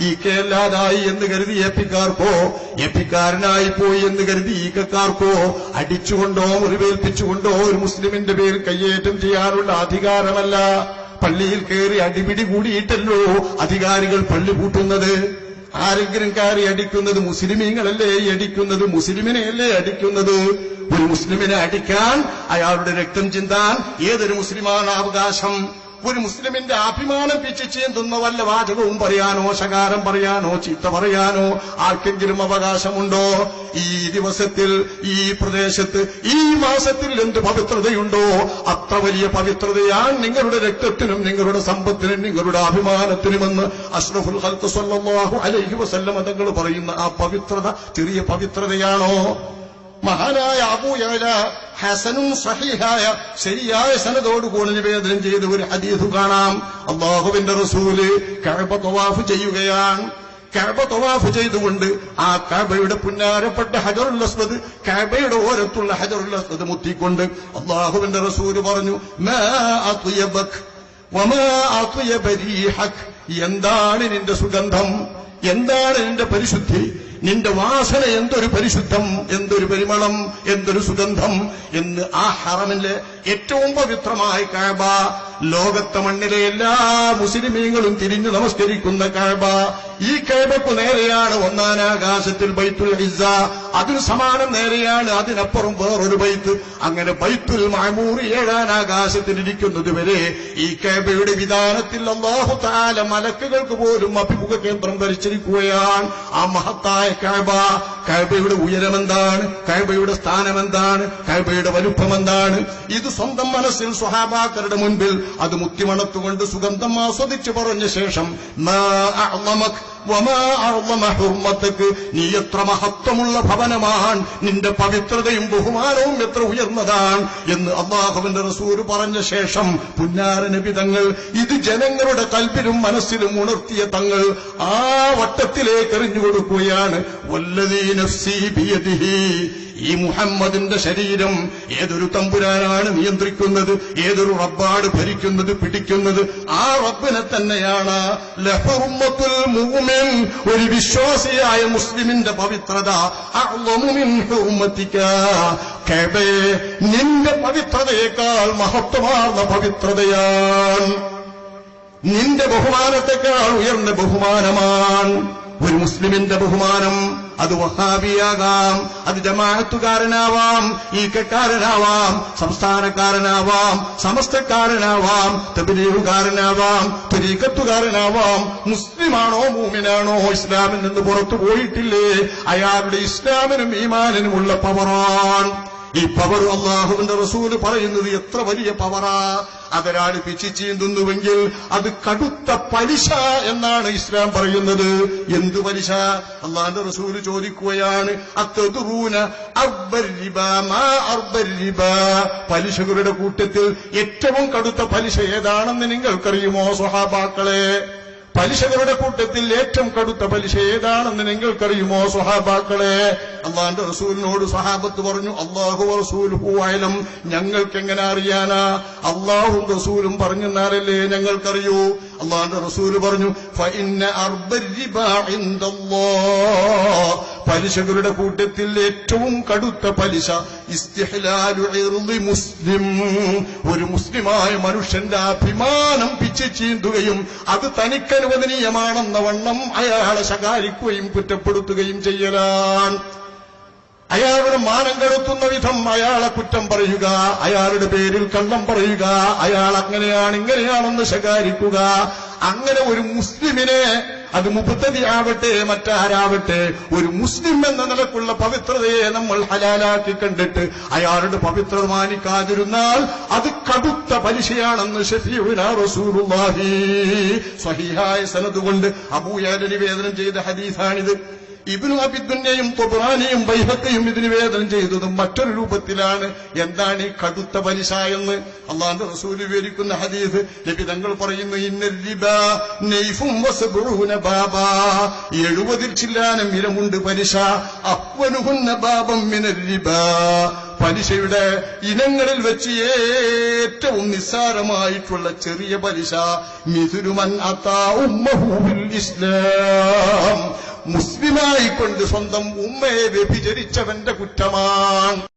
ഈ കേല്ലാതായി എന്ന് കരുതി എപ്പിക്കാർക്കോ എപ്പിക്കാരനായി പോയി എന്ന് കരുതി ഈക്കക്കാർക്കോ? അടിച്ചുകൊണ്ടോ മുറിവേൽപ്പിച്ചുകൊണ്ടോ ഒരു മുസ്ലിമിന്റെ പേര് കയ്യേറ്റം ചെയ്യാനുള്ള അധികാരമല്ല. പള്ളിയിൽ കയറി അടിപിടി കൂടിയിട്ടല്ലോ അധികാരികൾ പള്ളി പൂട്ടുന്നത്. ആരെങ്കിലും കയറി അടിക്കുന്നത് മുസ്ലിമീങ്ങളല്ലേ? അടിക്കുന്നത് മുസ്ലിമിനെയല്ലേ അടിക്കുന്നത്? ഒരു മുസ്ലിമിനെ അടിക്കാൻ അയാളുടെ രക്തം ചിന്താൻ ഏതൊരു മുസ്ലിമാണ് അവകാശം? ഒരു മുസ്ലിമിന്റെ അഭിമാനം പിച്ച് ചീന്തുന്ന വല്ല വാചകവും പറയാനോ ശകാരം പറയാനോ ചീത്ത പറയാനോ ആർക്കെങ്കിലും അവകാശമുണ്ടോ? ഈ ദിവസത്തിൽ ഈ പ്രദേശത്ത് ഈ മാസത്തിൽ എന്ത് പവിത്രതയുണ്ടോ? അത്ര വലിയ പവിത്രതയാണ് നിങ്ങളുടെ രക്തത്തിനും നിങ്ങളുടെ സമ്പത്തിനും നിങ്ങളുടെ അഭിമാനത്തിനുമെന്ന് അഷ്റഫുൽ ഹൽത്ത് സല്ലല്ലാഹു അലൈഹി വസല്ലമ തങ്ങൾ പറയുന്ന ആ പവിത്രത ചെറിയ പവിത്രതയാണോ? മഹാനായ അബൂയല ഹസനും സഹിഹായ ശരിയായ സനതോടുകൂടി നിവേദനം ചെയ്ത ഒരു ഹദീസ് കാണാം. അള്ളാഹുവിന്റെ റസൂൽ കഴബ തവാഫ് ചെയ്യുകയാണ്. കഴബ തവാഫ് ചെയ്തുകൊണ്ട് ആ കഴബയുടെ പുന്നാരപ്പെട്ട ഹജറുൽ അസ്വദ് കഴബയുടെ ഓരത്തുള്ള ഹജറുൽ അസ്വദ് മുത്തിക്കൊണ്ട് അള്ളാഹുവിന്റെ റസൂൽ പറഞ്ഞു എന്താണ് നിന്റെ സുഗന്ധം? എന്താണ് നിന്റെ പരിശുദ്ധി? നിന്റെ വാസന എന്തൊരു പരിശുദ്ധം എന്തൊരു പരിമളം എന്തൊരു സുഗന്ധം എന്ന് ആ ഹറമിലെ ഏറ്റവും പവിത്രമായ കാബ ലോകത്തെ മണ്ണിലെ എല്ലാ മുസ്ലിമീങ്ങളും തിരിഞ്ഞു നമസ്കരിക്കുന്ന കഴബ ഈ കഴബക്കു നേരെയാണ് ഒന്നാനാകാശത്തിൽ ബൈത്തുൽ ഹിസ അതിന് സമാനം നേരെയാണ് അതിനപ്പുറം വേറൊരു ബൈത്ത്. അങ്ങനെ ബൈത്തുൽ മാമൂറി ഏഴാൻ ആകാശത്തിലിരിക്കുന്നത് വരെ ഈ കേബയുടെ വിധാനത്തിൽ അള്ളാഹു താല മലക്കുകൾക്ക് പോലും അഭിമുഖ കേന്ദ്രം ധരിച്ചിരിക്കുകയാണ് ആ മഹത്തായ കാബ കാബയുടെ ഉയരം എന്താണ് സ്ഥാനമെന്താണ്? സ്ഥാനം എന്താണ് കാബയുടെ വലുപ്പം എന്താണ് ഇത് സ്വന്തം മനസ്സിൽ സ്വഹാബാക്കരുടെ മുൻപിൽ അത് മുത്തിമണത്തുകൊണ്ട് സുഗന്ധം ആസ്വദിച്ചു പറഞ്ഞ ശേഷം ഹുർമതക്. നീ എത്ര മഹത്വമുള്ള ഭവനമാണ് നിന്റെ പവിത്രതയും ബഹുമാനവും എത്ര ഉയർന്നതാണ് എന്ന് അള്ളാഹുവിന്റെ റസൂര് പറഞ്ഞ ശേഷം പുന്നാര നബി തങ്ങൾ ഇത് ജനങ്ങളുടെ കൽപ്പിലും മനസ്സിലും ഉണർത്തിയ തങ്ങൾ ആ വട്ടത്തിലേക്ക് എറിഞ്ഞു കൊടുക്കുകയാണ്. ഈ മുഹമ്മദിന്റെ ശരീരം ഏതൊരു തമ്പുരാനാണ് നിയന്ത്രിക്കുന്നത് ഏതൊരു റബ്ബാട് ഭരിക്കുന്നത് പിടിക്കുന്നത്? ആ റബ്ബിനെ തന്നെയാണ് ലഹുമ്മത്തുൽ മുഅ്മിൻ ഒരു വിശ്വാസിയായ മുസ്ലിമിന്റെ പവിത്രത. നിന്റെ പവിത്രതയേക്കാൾ മഹത്വമാർന്ന പവിത്രതയാണ് നിന്റെ ബഹുമാനത്തെക്കാൾ ഉയർന്ന ബഹുമാനമാണ് ഒരു മുസ്ലിമിന്റെ ബഹുമാനം അത് വഹാബിയാകാം അത് ജമാഅത്തുകാരനാവാം ഈക്കക്കാരനാവാം സംസ്ഥാനക്കാരനാവാം സമസ്തക്കാരനാവാം തബിലീഹുകാരനാവാം തുരീക്കത്തുകാരനാവാം മുസ്ലിമാണോ മൂമിനാണോ ഇസ്ലാമിൽ നിന്ന് പുറത്തു പോയിട്ടില്ലേ അയാളുടെ ഇസ്ലാമിനും ഈമാനിനുമുള്ള പവറാണ്. ഈ പവർ അള്ളാഹുവിന്റെ റസൂൽ പറയുന്നത് എത്ര വലിയ പവറാ. അതൊരാൾ പിച്ചി ചീന്തുന്നുവെങ്കിൽ അത് കടുത്ത പലിശ എന്നാണ് ഇസ്ലാം പറയുന്നത്. എന്ത് പലിശ? അള്ളാഹിന്റെ റസൂൽ ചോദിക്കുകയാണ് പലിശകളുടെ കൂട്ടത്തിൽ ഏറ്റവും കടുത്ത പലിശ ഏതാണെന്ന് നിങ്ങൾക്കറിയുമോ സ്വഹാബാക്കളെ? പലിശകളുടെ കൂട്ടത്തിൽ ഏറ്റവും കടുത്ത പലിശ ഏതാണെന്ന് നിങ്ങൾക്കറിയുമോ സുഹാബാക്കളെ അള്ളാന്റെ റസൂലിനോട് സ്വഹാബത്ത് പറഞ്ഞു അള്ളാഹു റസൂലുഹു അയലം ഞങ്ങൾക്ക് എങ്ങനെ അറിയാനാ? അള്ളാഹും റസൂലും പറഞ്ഞെന്നാലല്ലേ ഞങ്ങൾക്കറിയൂ. അള്ളാന്റെ റസൂൽ പറഞ്ഞു പലിശകളുടെ കൂട്ടത്തിൽ ഏറ്റവും കടുത്ത പലിശ മുസ്ലിം. ഒരു മുസ്ലിമായ മനുഷ്യന്റെ അഭിമാനം പിച്ചു ചീന്തുകയും അത് തനിക്കനുവദനീയമാണെന്ന വണ്ണം അയാളെ ശകാരിക്കുകയും കുറ്റപ്പെടുത്തുകയും ചെയ്യലാണ് അയാളുടെ മാനം കെടുത്തുന്ന വിധം അയാളെ കുറ്റം പറയുക. അയാളുടെ പേരിൽ കള്ളം പറയുക. അയാൾ അങ്ങനെയാണ് ഇങ്ങനെയാണെന്ന് ശകാരിക്കുക. അങ്ങനെ ഒരു മുസ്ലിമിനെ അത് മുപ്പത്തതി ആവട്ടെ മറ്റാരാവട്ടെ ഒരു മുസ്ലിം എന്ന നിലക്കുള്ള പവിത്രതയെ നമ്മൾ ഹലാലാക്കി കണ്ടിട്ട് അയാളുടെ പവിത്രത മാനിക്കാതിരുന്നാൽ അത് കടുത്ത പലിശയാണെന്ന് ഷഫീഉന റസൂലുള്ളാഹി. സ്വഹീഹായ സനദ് കൊണ്ട് അബൂയാല നിവേദനം ചെയ്ത ഹദീസാണിത്. ഇബിനു അബിദുന്നെയും തൊബുറാനെയും ബൈഹക്കയും ഇതിന് വേദനം ചെയ്തതും മറ്റൊരു രൂപത്തിലാണ്. എന്താണ് ഈ കടുത്ത പലിശ എന്ന് അള്ളാന്റെ റസൂൽ വിവരിക്കുന്ന ഹദീസ്. നബി തങ്ങൾ പറയുന്നു ഇന്ന റിബ നെയ്ഫും വസബൂന ബാബ. എഴുപതിൽ ചില്ലാനം ഇരമുണ്ട് പലിശ. അപ്പനുഹുന്ന ബാബം മിനരിബ പലിശയുടെ ഇനങ്ങളിൽ വെച്ച് ഏറ്റവും നിസ്സാരമായിട്ടുള്ള ചെറിയ പലിശ മിഥുരുമൻ ഉമ്മഹൂബിൽ ഇസ്ലാം. മുസ്ലിമായിക്കൊണ്ട് സ്വന്തം ഉമ്മയെ വ്യഭിചരിച്ചവന്റെ കുറ്റമാണ്.